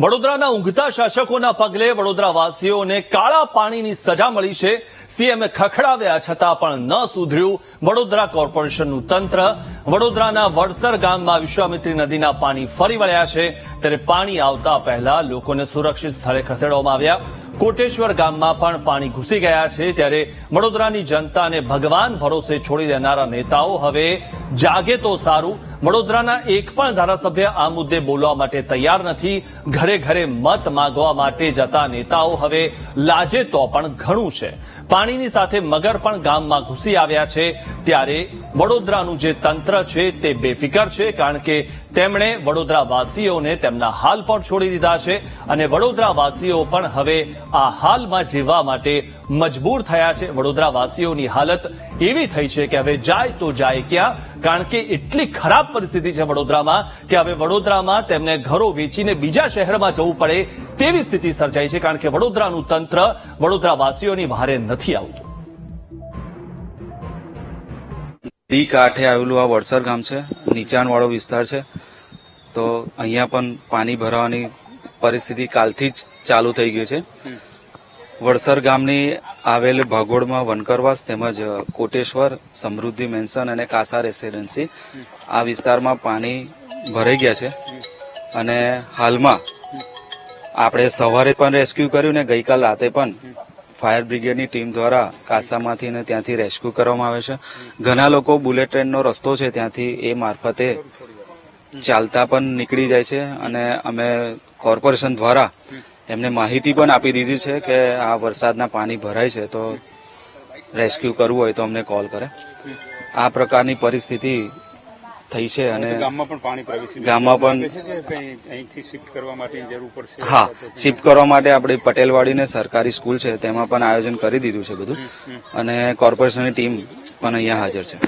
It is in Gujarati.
વડોદરાના ઊંઘતા શાસકોના પગલે વડોદરાવાસીઓને કાળા પાણીની સજા મળી છે. સીએમએ ખખડાવ્યા છતાં પણ ન સુધર્યું. વડોદરા કોર્પોરેશનનું તંત્ર, વડોદરાના વડસર ગામમાં વિશ્વામિત્રી નદીના પાણી ફરી વળ્યા છે. ત્યારે પાણી આવતા પહેલા લોકોને સુરક્ષિત સ્થળે ખસેડવામાં આવ્યા. કોટેશ્વર ગામમાં પણ પાણી ઘૂસી ગયા છે ત્યારે વડોદરાની જનતાને ભગવાન ભરોસે છોડી દેનારા નેતાઓ હવે જાગે તો સારું. વડોદરાના એક પણ ધારાસભ્ય આ મુદ્દે બોલવા માટે તૈયાર નથી. ઘરે ઘરે મત માંગવા માટે જતા નેતાઓ હવે લાજે તો પણ ઘણું છે. પાણીની સાથે મગર પણ ગામમાં ઘૂસી આવ્યા છે. ત્યારે વડોદરાનું જે તંત્ર છે તે બેફિકર છે કારણ કે તેમણે વડોદરા વાસીઓને તેમના હાલ પણ છોડી દીધા છે અને વડોદરા વાસીઓ પણ હવે આ હાલમાં જીવવા માટે મજબૂર થયા છે વડોદરા વાસીઓની હાલત એવી થઈ છે કે હવે જાય તો જાય ક્યાં? કારણ કે એટલી ખરાબ પરિસ્થિતિ છે વડોદરામાં કે હવે વડોદરામાં તેમને ઘરો વેચીને બીજા શહેરમાં જવું પડે તેવી સ્થિતિ સર્જાઈ છે કારણ કે વડોદરાનું તંત્ર વડોદરા વાસીઓની વહારે નથી આવતું. નદી કાંઠે આવેલું આ વડસર ગામ છે, નીચાણવાળો વિસ્તાર છે. તો અહીંયા પણ પાણી ભરાવાની પરિસ્થિતિ કાલથી જ ચાલુ થઈ ગયું છે. વડસર ગામની આવેલ ભાગોળમાં વનકરવાસ તેમજ કોટેશ્વર સમૃદ્ધિ મેન્શન અને કાસા રેસિડેન્સી આ વિસ્તારમાં પાણી ભરાઈ ગયા છે. અને હાલમાં આપણે સવારે પણ રેસ્ક્યુ કર્યું ને ગઈકાલ રાતે પણ ફાયર બ્રિગેડની ટીમ દ્વારા કાસામાંથી ને ત્યાંથી રેસ્ક્યુ કરવામાં આવે છે. ઘણા લોકો બુલેટ ટ્રેનનો રસ્તો છે ત્યાંથી એ મારફતે ચાલતા પણ નીકળી જાય છે અને અમે કોર્પોરેશન દ્વારા એમને માહિતી પણ આપી દીધી છે કે આ વરસાદના પાણી ભરાય છે તો રેસ્ક્યુ કરવું હોય તો અમને કોલ કરે. આ પ્રકારની પરિસ્થિતિ થઈ છે અને ગામમાં પણ પાણી પ્રવેશી ગામમાં પણ અહીંથી શિફ્ટ કરવા માટે જરૂર પડશે? હા શિફ્ટ કરવા માટે આપણે પટેલવાડી ને સરકારી સ્કૂલ છે તેમાં પણ આયોજન કરી દીધું છે બધું. અને કોર્પોરેશનની ટીમ પણ અહીંયા હાજર છે.